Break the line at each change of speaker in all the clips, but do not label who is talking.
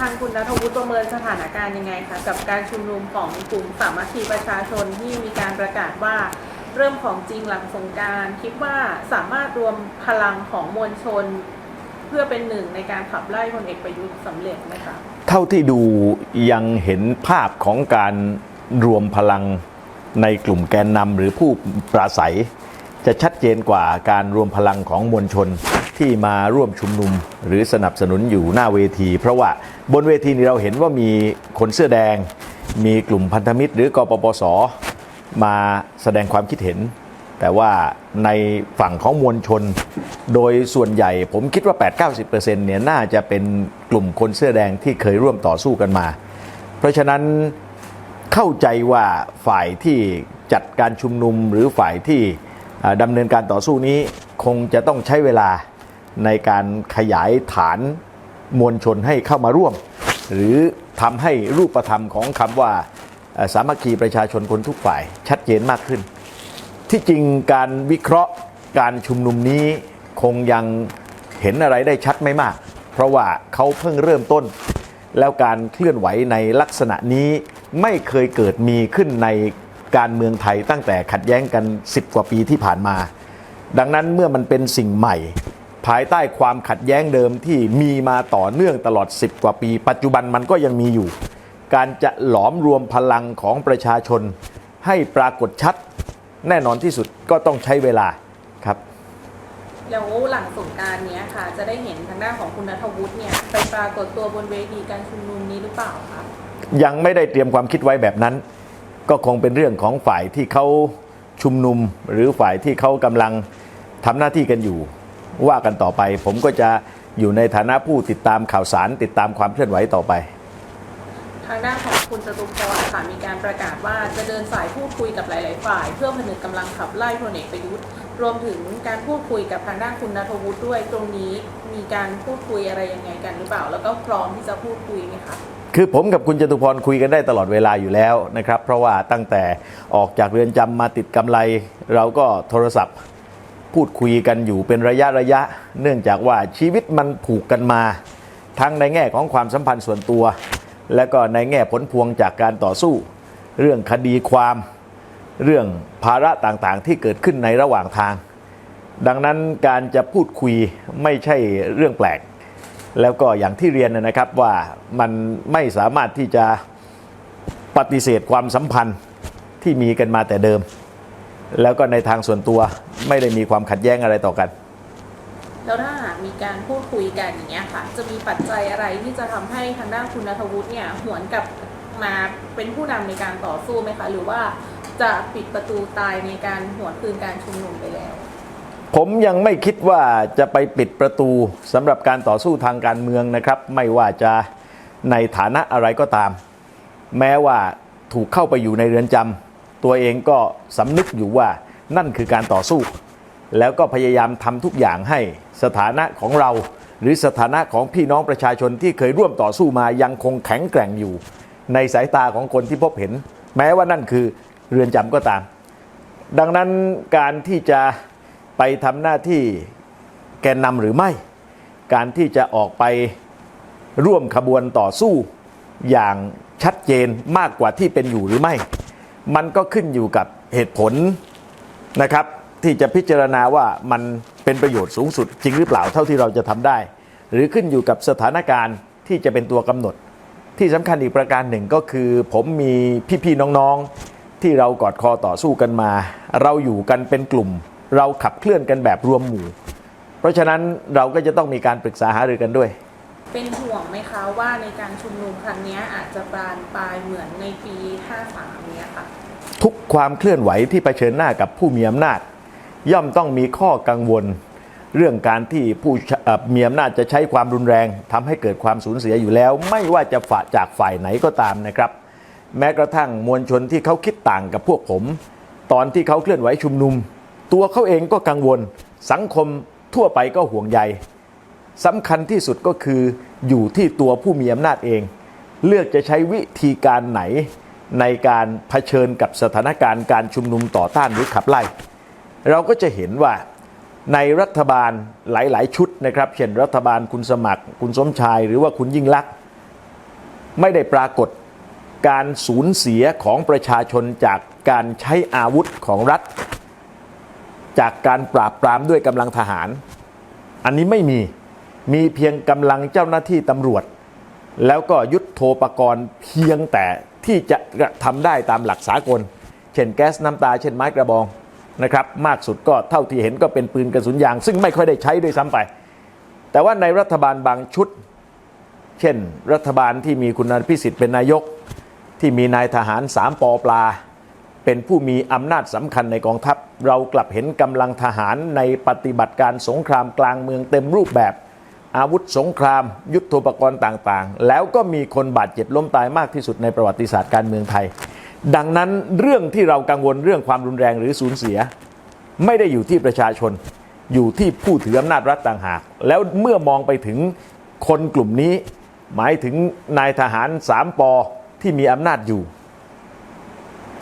ทางคุณนัทวุฒิประเมินสถานการณ์ยังไงคะกับการชุมนุมของกลุ่มสามัคคีประชาชนที่มีการประกาศว่าเริ่มของจริงหลังสงการคิดว่าสามารถรวมพลังของมวลชน เพื่อเป็นหนึ่งในการขับไล่พลเอกประยุทธ์สำเร็จไหมคะ
เท่าที่ดูยังเห็นภาพของการรวมพลังในกลุ่มแกนนำหรือผู้ปราศัย จะชัดเจนกว่าการรวมพลังของมวลชนที่มาร่วมชุมนุม หรือสนับสนุนอยู่หน้าเวที เพราะว่าบนเวทีนี้เราเห็นว่ามีคนเสื้อแดง มีกลุ่มพันธมิตร หรือกปปส มาแสดงความคิดเห็น แต่ว่าในฝั่งของมวลชน โดยส่วนใหญ่ผมคิดว่า 8-90%เนี่ยน่าจะเป็นกลุ่มคนเสื้อแดงที่เคยร่วมต่อสู้กันมา เพราะฉะนั้นเข้าใจว่าฝ่ายที่จัดการชุมนุมหรือฝ่ายที่ ดำเนินการต่อสู้นี้คงจะต้องใช้เวลาในการขยายฐานมวลชนให้เข้ามาร่วม หรือทำให้รูปธรรมของคำว่าสามัคคีประชาชนคนทุกฝ่ายชัดเจนมากขึ้น ที่จริงการวิเคราะห์การชุมนุมนี้คงยังเห็นอะไรได้ชัดไม่มาก เพราะว่าเขาเพิ่งเริ่มต้น แล้วการเคลื่อนไหวในลักษณะนี้ไม่เคยเกิดมีขึ้นใน การเมืองไทยตั้งแต่ขัดแย้งกัน 10 กว่าปีที่ผ่านมา ดังนั้นเมื่อมันเป็นสิ่งใหม่ ภายใต้ความขัดแย้งเดิมที่มีมาต่อเนื่องตลอด 10 กว่าปี ปัจจุบันมันก็ยังมีอยู่ การจะหลอมรวมพลังของประชาชน ให้ปรากฏชัด แน่นอนที่สุดก็ต้องใช้เวลาครับ
แล้วหลังสงกรารเนี้ยค่ะ จะได้เห็นทางด้านของคุณนัทวุฒิเนี่ยไปปรากฏตัวบนเวทีการชุมนุมนี้หรือเปล่าคะ
ยังไม่ได้เตรียมความคิดไว้แบบนั้น ก็คงเป็นเรื่องของฝ่ายที่เขาชุมนุมหรือฝ่ายที่เขากำลังทำหน้าที่กันอยู่ ว่ากันต่อไป ผมก็จะอยู่ในฐานะผู้ติดตามข่าวสาร ติดตามความเคลื่อนไหวต่อไป
ทางด้านของคุณจตุพรค่ะมีการประกาศว่าจะเดินสายพูดคุยกับหลาย ๆ ฝ่าย เพื่อผนึกกำลังขับไล่พลเอกประยุทธ์รวมถึงการพูดคุยกับทางด้านคุณนทวุฒิด้วยตรงนี้มีการพูดคุยอะไรยังไงกันหรือเปล่า แล้วก็พร้อมที่จะพูดคุยไหมคะ
คือผมกับคุณจตุพรคุยกันได้ตลอดเวลาอยู่แล้วนะครับ เพราะว่าตั้งแต่ออกจากเรือนจำมาติดกำไร เราก็โทรศัพท์พูดคุยกันอยู่เป็นระยะระยะ เนื่องจากว่าชีวิตมันผูกกันมา ทั้งในแง่ของความสัมพันธ์ส่วนตัว และก็ในแง่ผลพวงจากการต่อสู้ เรื่องคดีความ เรื่องภาระต่างๆ ที่เกิดขึ้นในระหว่างทาง ดังนั้นการจะพูดคุยไม่ใช่เรื่องแปลก แล้วก็อย่างที่เรียนนะครับว่ามันไม่สามารถที่จะปฏิเสธความสัมพันธ์ที่มีกันมาแต่เดิม แล้วก็ในทางส่วนตัวไม่ได้มีความขัดแย้งอะไรต่อกัน
แล้วถ้าหากมีการพูดคุยกันอย่างเงี้ยค่ะ จะมีปัจจัยอะไรที่จะทำให้ทางด้านคุณนทวุฒิเนี่ยหวนกลับมาเป็นผู้นำในการต่อสู้ไหมคะ หรือว่าจะปิดประตูตายในการหวนคืนการชุมนุมไปแล้ว
ผมยังไม่คิดว่าจะไปปิดประตูสำหรับการต่อสู้ทางการเมืองนะครับ ไม่ว่าจะในฐานะอะไรก็ตาม แม้ว่าถูกเข้าไปอยู่ในเรือนจำตัวเองก็สำนึกอยู่ว่านั่นคือการต่อสู้ แล้วก็พยายามทำทุกอย่างให้สถานะของเรา หรือสถานะของพี่น้องประชาชนที่เคยร่วมต่อสู้มายังคงแข็งแกร่งอยู่ ในสายตาของคนที่พบเห็น แม้ว่านั่นคือเรือนจำก็ตาม ดังนั้นการที่จะ ไปทำหน้าที่แกนนำหรือไม่ การที่จะออกไปร่วมขบวนต่อสู้อย่างชัดเจนมากกว่าที่เป็นอยู่หรือไม่ มันก็ขึ้นอยู่กับเหตุผลนะครับ ที่จะพิจารณาว่ามันเป็นประโยชน์สูงสุดจริงหรือเปล่าเท่าที่เราจะทำได้ หรือขึ้นอยู่กับสถานการณ์ที่จะเป็นตัวกำหนด ที่สำคัญอีกประการหนึ่งก็คือ ผมมีพี่ๆน้องๆที่เรากอดคอต่อสู้กันมา เราอยู่กันเป็นกลุ่ม เราขับเคลื่อนกันแบบรวมหมู่ เพราะฉะนั้นเราก็จะต้องมีการปรึกษาหารือกันด้วย
เป็นห่วงไหมคะว่าในการชุมนุมครั้งเนี้ยอาจจะบานปลายเหมือนในปี 53 เนี้ยค่ะ
ทุกความเคลื่อนไหวที่เผชิญหน้ากับผู้มีอำนาจ ย่อมต้องมีข้อกังวล เรื่องการที่ผู้เอ่อมีอำนาจจะใช้ความรุนแรงทำให้เกิดความสูญเสียอยู่แล้ว ไม่ว่าจะฝ่าจากฝ่ายไหนก็ตามนะครับ แม้กระทั่งมวลชนที่เขาคิดต่างกับพวกผม ตอนที่เขาเคลื่อนไหวชุมนุม ตัวเขาเองก็กังวล สังคมทั่วไปก็ห่วงใยสำคัญที่สุดก็คืออยู่ที่ตัวผู้มีอำนาจเอง เลือกจะใช้วิธีการไหนในการเผชิญกับสถานการณ์การชุมนุมต่อต้านหรือขับไล่ เราก็จะเห็นว่าในรัฐบาลหลาย ๆ ชุดนะครับ เช่นรัฐบาลคุณสมัคร คุณสมชาย หรือว่าคุณยิ่งลักษณ์ไม่ได้ปรากฏการสูญเสียของประชาชนจากการใช้อาวุธของรัฐ จากการปราบปรามด้วยกำลังทหาร อันนี้ไม่มีมีเพียงกำลังเจ้าหน้าที่ตำรวจ แล้วก็ยุทธโธปกรณ์เพียงแต่ที่จะกระทำได้ตามหลักสากล เช่นแก๊สน้ำตา เช่นไม้กระบองนะครับมากสุดก็เท่าที่เห็นก็เป็นปืนกระสุนยาง ซึ่งไม่ค่อยได้ใช้ด้วยซ้ำไป แต่ว่าในรัฐบาลบางชุด เช่น รัฐบาลที่มีคุณอภิสิทธิ์เป็นนายก ที่มีนายทหารสามปอปลา เป็นผู้มีอำนาจสำคัญในกองทัพ เรากลับเห็นกำลังทหารในปฏิบัติการสงครามกลางเมืองเต็มรูปแบบ อาวุธสงคราม ยุทโธปกรณ์ต่างๆ แล้วก็มีคนบาดเจ็บล้มตายมากที่สุดในประวัติศาสตร์การเมืองไทย ดังนั้นเรื่องที่เรากังวลเรื่องความรุนแรงหรือสูญเสีย ไม่ได้อยู่ที่ประชาชน อยู่ที่ผู้ถืออำนาจรัฐต่างหาก แล้วเมื่อมองไปถึงคนกลุ่มนี้ หมายถึงนายทหารสามปอที่มีอำนาจอยู่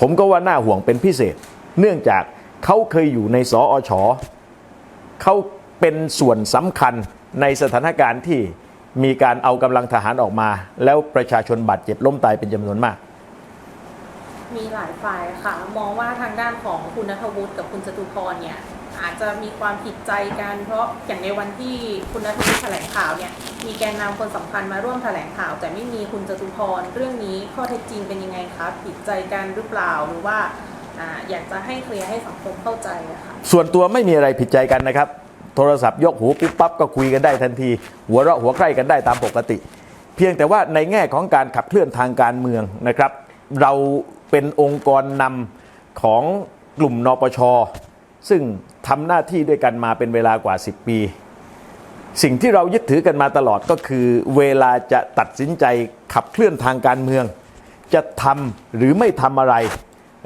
ผมก็ว่าน่าห่วงเป็นพิเศษ เนื่องจากเขาเคยอยู่ในสออชเขาเป็นส่วนสำคัญในสถานการณ์ที่มีการเอากำลังทหารออกมา แล้วประชาชนบาดเจ็บล้มตายเป็นจำนวนมาก
มีหลายฝ่ายค่ะ มองว่าทางด้านของคุณนัทวุฒิกับคุณจตุพรเนี่ยอาจจะมีความผิดใจกัน เพราะอย่างในวันที่คุณนัทวุฒิแถลงข่าวเนี่ย มีแกนนำคนสำคัญมาร่วมแถลงข่าว แต่ไม่มีคุณจตุพรเรื่องนี้ข้อเท็จจริงเป็นยังไงคะผิดใจกันหรือเปล่าหรือว่าออยากจะให้เคลียร์ให้สังคมเข้าใจอะคะ
ส่วนตัวไม่มีอะไรผิดใจกันนะครับ โทรศัพท์ยกหูปุ๊บปั๊บก็คุยกันได้ทันที หัวเราะหัวใคร่กันได้ตามปกติ เพียงแต่ว่าในแง่ของการขับเคลื่อนทางการเมืองนะครับ เราเป็นองค์กรนำของกลุ่มนปช ซึ่งทำหน้าที่ด้วยกันมาเป็นเวลากว่า 10 ปี สิ่งที่เรายึดถือกันมาตลอดก็คือ เวลาจะตัดสินใจขับเคลื่อนทางการเมือง จะทำหรือไม่ทำอะไร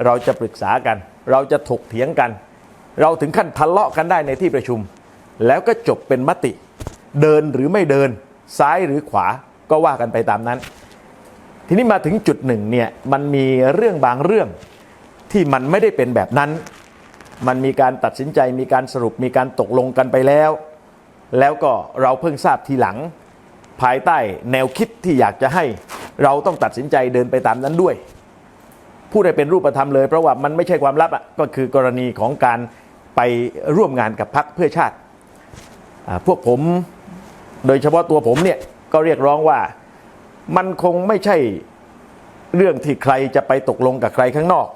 เราจะปรึกษากัน เราจะถกเถียงกัน เราถึงขั้นทะเลาะกันได้ในที่ประชุม แล้วก็จบเป็นมติ เดินหรือไม่เดิน ซ้ายหรือขวาก็ว่ากันไปตามนั้น ทีนี้มาถึงจุดหนึ่งเนี่ยมันมีเรื่องบางเรื่องที่มันไม่ได้เป็นแบบนั้น มันมีการตัดสินใจมีการสรุปมีการตกลงกันไปแล้ว แล้วก็เราเพิ่งทราบทีหลัง ภายใต้แนวคิดที่อยากจะให้เราต้องตัดสินใจเดินไปตามนั้นด้วยพูดให้เป็นรูปธรรมเลย เพราะว่ามันไม่ใช่ความลับอะก็คือกรณีของการไปร่วมงานกับพรรคเพื่อชาติ พวกผมโดยเฉพาะตัวผมเนี่ยก็เรียกร้องว่ามันคงไม่ใช่เรื่องที่ใครจะไปตกลงกับใครข้างนอก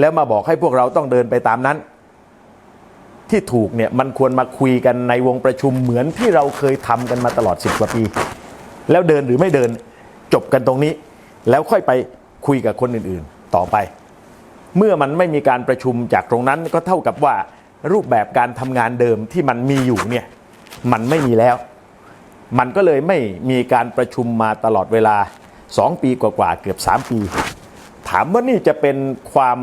แล้วมาบอกให้พวกเราต้องเดินไปตามนั้น ที่ถูกเนี่ยมันควรมาคุยกันในวงประชุมเหมือนที่เราเคยทำกันมาตลอด 10 กว่าปี แล้วเดินหรือไม่เดินจบกันตรงนี้ แล้วค่อยไปคุยกับคนอื่นๆต่อไป เมื่อมันไม่มีการประชุมจากตรงนั้นก็เท่ากับว่ารูปแบบการทำงานเดิมที่มันมีอยู่เนี่ยมันไม่มีแล้ว มันก็เลยไม่มีการประชุมมาตลอดเวลา 2 ปีกว่าๆเกือบ 3 ปี ถามว่านี่จะเป็นความ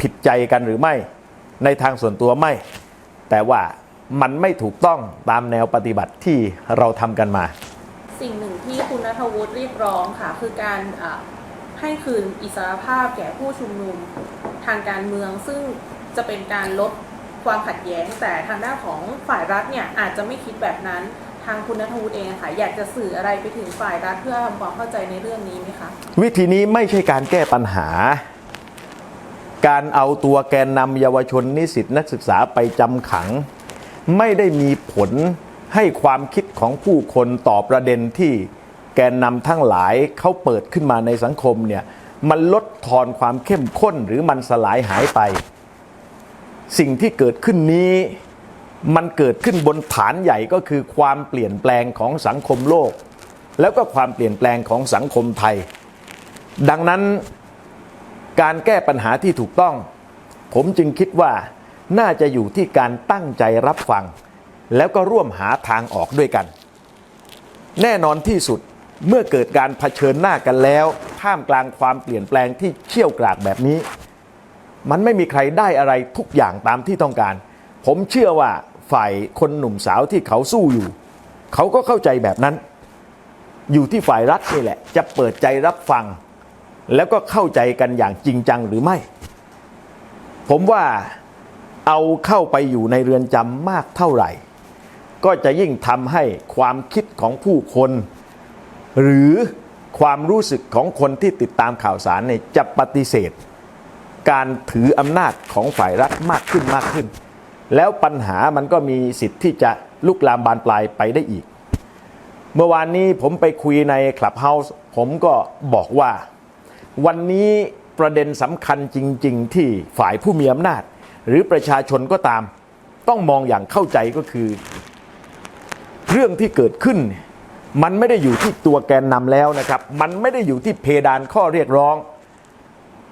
ผิดใจกันหรือไม่ ในทางส่วนตัวไม่ แต่ว่ามันไม่ถูกต้องตามแนวปฏิบัติที่เราทำกันมา
สิ่งหนึ่งที่คุณนัทวุฒิเรียกร้องค่ะ คือการอ่าให้คืนอิสรภาพแก่ผู้ชุมนุมทางการเมือง ซึ่งจะเป็นการลดความขัดแย้ง แต่ทางด้านของฝ่ายรัฐเนี่ยอาจจะไม่คิดแบบนั้นทางคุณนัทวุฒิเองค่ะอยากจะสื่ออะไรไปถึงฝ่ายรัฐเพื่อทำความเข้าใจในเรื่องนี้ไหมคะ
วิธีนี้ไม่ใช่การแก้ปัญหา การเอาตัวแกนนำเยาวชนนิสิตนักศึกษาไปจำขัง ไม่ได้มีผลให้ความคิดของผู้คนต่อประเด็นที่แกนนำทั้งหลายเขาเปิดขึ้นมาในสังคมเนี่ยมันลดทอนความเข้มข้นหรือมันสลายหายไป สิ่งที่เกิดขึ้นนี้มันเกิดขึ้นบนฐานใหญ่ก็คือความเปลี่ยนแปลงของสังคมโลก แล้วก็ความเปลี่ยนแปลงของสังคมไทย ดังนั้น การแก้ปัญหาที่ถูกต้อง ผมจึงคิดว่าน่าจะอยู่ที่การตั้งใจรับฟัง แล้วก็ร่วมหาทางออกด้วยกัน แน่นอนที่สุดเมื่อเกิดการเผชิญหน้ากันแล้วท่ามกลางความเปลี่ยนแปลงที่เชี่ยวกรากแบบนี้ มันไม่มีใครได้อะไรทุกอย่างตามที่ต้องการ ผมเชื่อว่าฝ่ายคนหนุ่มสาวที่เขาสู้อยู่ เขาก็เข้าใจแบบนั้น อยู่ที่ฝ่ายรัฐนี่แหละ จะเปิดใจรับฟัง แล้วก็เข้าใจกันอย่างจริงจังหรือไม่ ผมว่าเอาเข้าไปอยู่ในเรือนจำมากเท่าไหร่ ก็จะยิ่งทำให้ความคิดของผู้คน หรือความรู้สึกของคนที่ติดตามข่าวสารเนี่ยจะปฏิเสธ การถืออำนาจของฝ่ายรัฐมากขึ้นมากขึ้น แล้วปัญหามันก็มีสิทธิ์ที่จะลุกลามบานปลายไปได้อีก เมื่อวานนี้ผมไปคุยในคลับเฮาส์ผมก็บอกว่า วันนี้ประเด็นสำคัญจริง ๆ ที่ฝ่ายผู้มีอำนาจ หรือประชาชนก็ตาม ต้องมองอย่างเข้าใจก็คือ เรื่องที่เกิดขึ้น มันไม่ได้อยู่ที่ตัวแกนนำแล้วนะครับ มันไม่ได้อยู่ที่เพดานข้อเรียกร้อง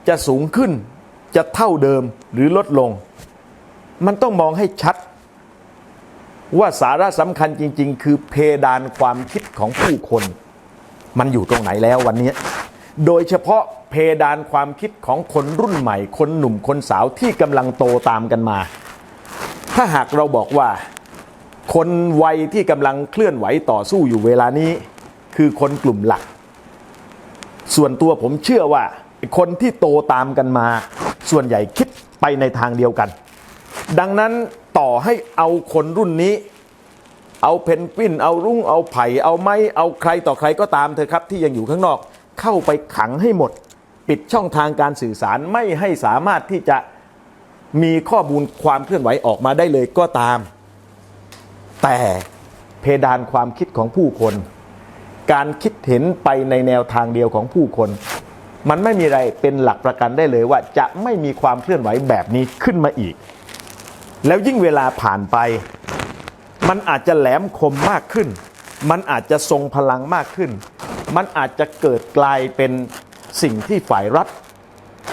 จะสูงขึ้นจะเท่าเดิมหรือลดลง มันต้องมองให้ชัด ว่าสาระสำคัญจริง ๆ คือเพดานความคิดของผู้คน มันอยู่ตรงไหนแล้ววันนี้ โดยเฉพาะเพดานความคิดของคนรุ่นใหม่ คนหนุ่มคนสาวที่กำลังโตตามกันมา ถ้าหากเราบอกว่า คนวัยที่กำลังเคลื่อนไหวต่อสู้อยู่เวลานี้ คือคนกลุ่มหลัก ส่วนตัวผมเชื่อว่าคนที่โตตามกันมา ส่วนใหญ่คิดไปในทางเดียวกัน ดังนั้นต่อให้เอาคนรุ่นนี้เอาเพนกวิน เอารุ่ง เอาไผ่ เอาไม้ เอาใครต่อใครก็ตามเถอะครับที่ยังอยู่ข้างนอก เข้าไปขังให้หมด ปิดช่องทางการสื่อสารไม่ให้สามารถที่จะมีข้อมูลความเคลื่อนไหวออกมาได้เลยก็ตาม แต่เพดานความคิดของผู้คน การคิดเห็นไปในแนวทางเดียวของผู้คน มันไม่มีอะไรเป็นหลักประกันได้เลยว่าจะไม่มีความเคลื่อนไหวแบบนี้ขึ้นมาอีก แล้วยิ่งเวลาผ่านไป มันอาจจะแหลมคมมากขึ้น มันอาจจะทรงพลังมากขึ้น มันอาจจะเกิดกลายเป็นสิ่งที่ฝ่ายรัฐ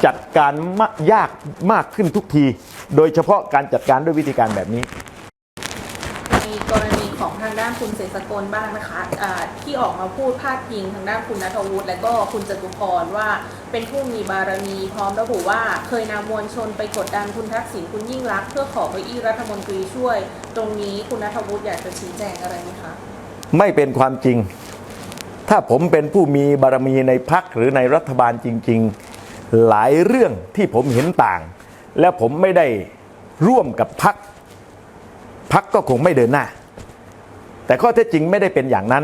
จัดการมากยากมากขึ้นทุกที โดยเฉพาะการจัดการด้วยวิธีการแบบนี้
ในกรณีของทางด้านคุณเศรษฐกลบ้างนะคะอ่าที่ออกมาพูดพาดพิงทางด้านคุณนัทวุฒิและก็คุณจตุพรว่าเป็นผู้มีบารมีพร้อมระบุว่าเคยนำมวลชนไปกดดันคุณทักษิณคุณยิ่งรักษณ์เพื่อขอเก้าอี้รัฐมนตรีช่วย ตรงนี้คุณนัทวุฒิอยากจะชี้แจงอะไรไหมคะ
ไม่เป็นความจริง ถ้าผมเป็นผู้มีบารมีในพักหรือในรัฐบาลจริง ๆ หลายเรื่องที่ผมเห็นต่าง และผมไม่ได้ร่วมกับพักพักก็คงไม่เดินหน้า แต่ข้อเท็จจริงไม่ได้เป็นอย่างนั้น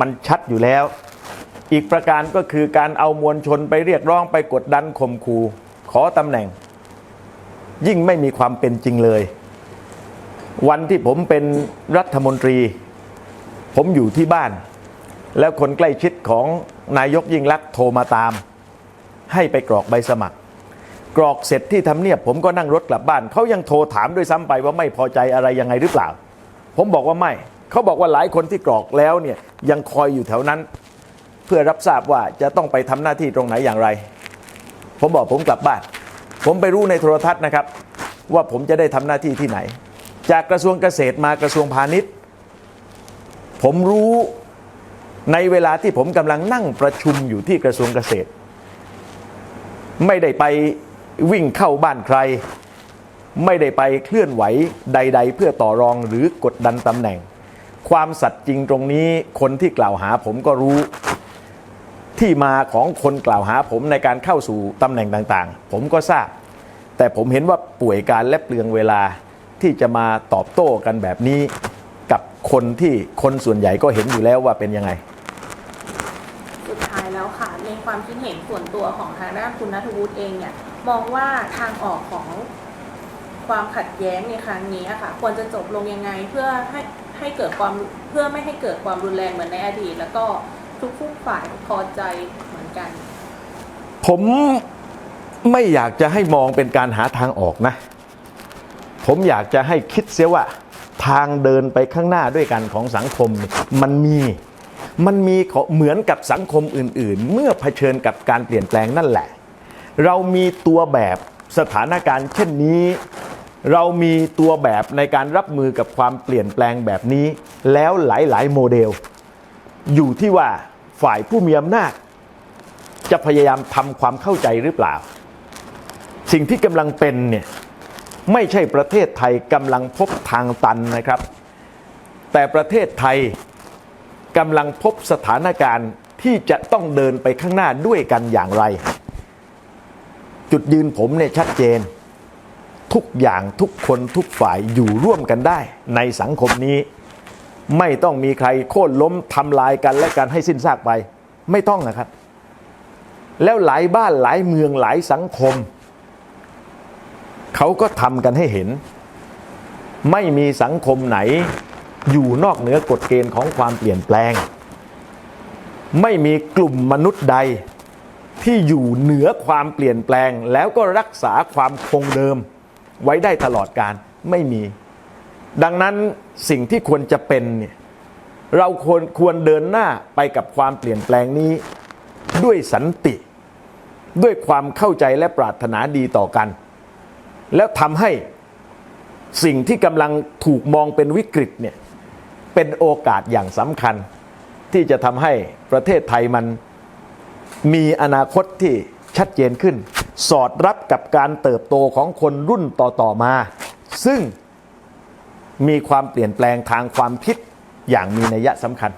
มันชัดอยู่แล้ว อีกประการก็คือการเอามวลชนไปเรียกร้องไปกดดันข่มขู่ขอตำแหน่ง ยิ่งไม่มีความเป็นจริงเลย วันที่ผมเป็นรัฐมนตรี ผมอยู่ที่บ้าน แล้วคนใกล้ชิดของนายกยิ่งลักษณ์โทรมาตาม ให้ไปกรอกใบสมัคร กรอกเสร็จที่ทำเนียบ ผมก็นั่งรถกลับบ้านเขายังโทรถามด้วยซ้ำไปว่าไม่พอใจอะไรยังไงหรือเปล่า ผมบอกว่าไม่เขาบอกว่าหลายคนที่กรอกแล้วเนี่ยยังคอยอยู่แถวนั้น เพื่อรับทราบว่าจะต้องไปทำหน้าที่ตรงไหนอย่างไร ผมบอกผมกลับบ้าน ผมไปรู้ในโทรทัศน์นะครับ ว่าผมจะได้ทำหน้าที่ที่ไหน จากกระทรวงเกษตรมากระทรวงพาณิชย์ ผมรู้ ในเวลาที่ผมกำลังนั่งประชุมอยู่ที่กระทรวงเกษตร ไม่ได้ไปวิ่งเข้าบ้านใคร ไม่ได้ไปเคลื่อนไหวใด ๆ เพื่อต่อรองหรือกดดันตำแหน่ง ความสัตย์จริงตรงนี้คนที่กล่าวหาผมก็รู้ ที่มาของคนกล่าวหาผมในการเข้าสู่ตำแหน่งต่างๆ ผมก็ทราบ แต่ผมเห็นว่าป่วยการและเปลืองเวลาที่จะมาตอบโต้กันแบบนี้ กับคนที่คนส่วนใหญ่ก็เห็นอยู่แล้วว่าเป็นยังไง
ความคิดเห็นส่วนตัวของทางด้านคุณนัทวุฒิเองเนี่ย มองว่าทางออกของความขัดแย้งในครั้งนี้อะค่ะ ควรจะจบลงยังไงเพื่อให้ให้เกิดความเพื่อไม่ให้เกิดความรุนแรงเหมือนในอดีต แล้วก็ทุกฝ่ายพอใจเหมือนกัน
ผมไม่อยากจะให้มองเป็นการหาทางออกนะ ผมอยากจะให้คิดเสียว่า ทางเดินไปข้างหน้าด้วยกันของสังคมมันมี มันมีเหมือนกับสังคมอื่น ๆ เมื่อเผชิญกับการเปลี่ยนแปลงนั่นแหละ เรามีตัวแบบสถานการณ์เช่นนี้ เรามีตัวแบบในการรับมือกับความเปลี่ยนแปลงแบบนี้ แล้วหลายๆ โมเดล อยู่ที่ว่าฝ่ายผู้มีอำนาจ จะพยายามทำความเข้าใจหรือเปล่า สิ่งที่กำลังเป็นเนี่ยไม่ใช่ประเทศไทยกำลังพบทางตันนะครับ แต่ประเทศไทย กำลังพบสถานการณ์ที่จะต้องเดินไปข้างหน้าด้วยกันอย่างไร จุดยืนผมเนี่ยชัดเจน ทุกอย่างทุกคนทุกฝ่ายอยู่ร่วมกันได้ ในสังคมนี้ ไม่ต้องมีใครโค่นล้มทำลายกันและกันให้สิ้นซากไป ไม่ต้องนะครับ แล้วหลายบ้านหลายเมืองหลายสังคม เขาก็ทำกันให้เห็น ไม่มีสังคมไหน อยู่นอกเหนือกฎเกณฑ์ของความเปลี่ยนแปลง ไม่มีกลุ่มมนุษย์ใด ที่อยู่เหนือความเปลี่ยนแปลง แล้วก็รักษาความคงเดิม ไว้ได้ตลอดการไม่มี ดังนั้นสิ่งที่ควรจะเป็นเนี่ยเราควรควรเดินหน้าไปกับความเปลี่ยนแปลงนี้ ด้วยสันติ ด้วยความเข้าใจและปรารถนาดีต่อกัน แล้วทำให้สิ่งที่กำลังถูกมองเป็นวิกฤตเนี่ย เป็นโอกาสอย่างสำคัญ ที่จะทำให้ประเทศไทยมันมีอนาคตที่ชัดเจนขึ้น สอดรับกับการเติบโตของคนรุ่นต่อๆมา ซึ่งมีความเปลี่ยนแปลงทางความคิดอย่างมีนัยสำคัญ